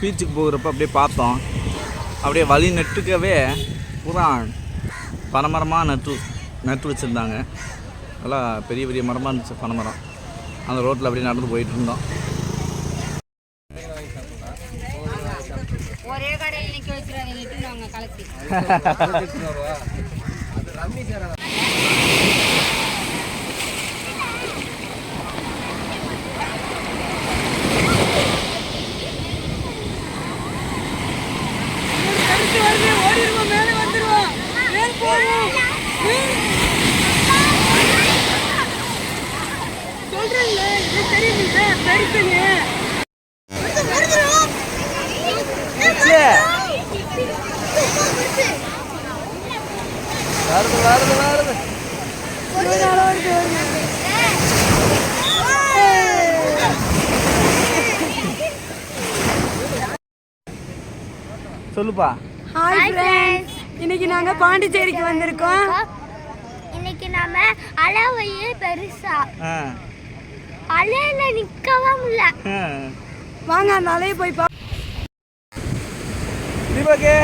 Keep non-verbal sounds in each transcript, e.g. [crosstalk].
பீச்சுக்கு போகிறப்ப அப்படியே பார்த்தோம். அப்படியே வழி நெட்டுக்கவே பூரா பனைமரமாக நட்டு நட்டு வச்சுருந்தாங்க. நல்லா பெரிய பெரிய மரமாக இருந்துச்சு பனைமரம். அந்த ரோட்டில் அப்படியே நடந்து போயிட்டு இருந்தோம். ஒரே [laughs] வருது வருது வருது. சொல்லுப்பா. ஹாய் ஃப்ரெண்ட்ஸ் இன்னைக்கு நாங்க பாண்டிச்சேரிக்கு வந்திருக்கோம். இன்னைக்கு நாம அளவையே பெருசா. அலையில நிக்கவே முடியல. வாங்க அந்த அலையை போய் பா தீபக்கு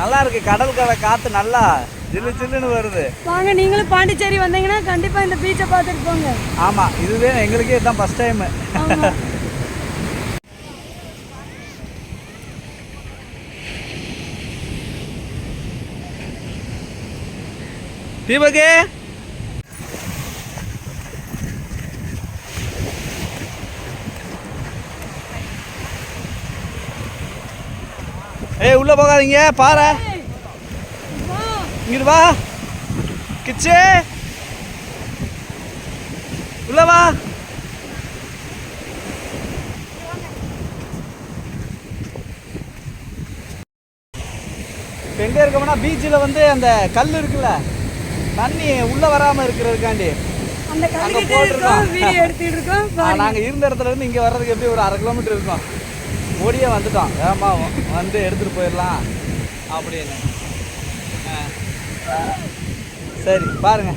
நல்லா இருக்கு கடல் கரை காத்து நல்லா ஜில்லு ஜில்லுன்னு வருது. வாங்க நீங்களும் பாண்டிச்சேரி வந்தீங்கன்னா கண்டிப்பா இந்த பீச்சை பார்த்துட்டு போங்க. ஆமா இதுவே எங்களுக்கே இதுதான் ஃபர்ஸ்ட் டைம் தீபக்கு ஏய் உள்ள போகாதீங்க பாரு. இங்கிட்டு வா. கிச்சு. உள்ள வா. எங்கே இருக்கோம்னா பீச்சில் வந்து அந்த கல் இருக்குல்ல. தண்ணி உள்ளே வராமல் இருக்கிறதுக்காண்டி அங்க போட்டிருக்கோம். இருக்கோம் வீடியோ எடுத்துட்டு இருக்கோம் பாருங்க. நாங்கள் இருந்த இடத்துல இருந்து இங்கே வர்றதுக்கு எப்படி ஒரு அரை கிலோமீட்டர் இருக்கும் ஓடியே வந்துட்டோம் வேகமாக வந்து எடுத்துகிட்டு போயிடலாம் அப்படின்னு. சரி பாருங்க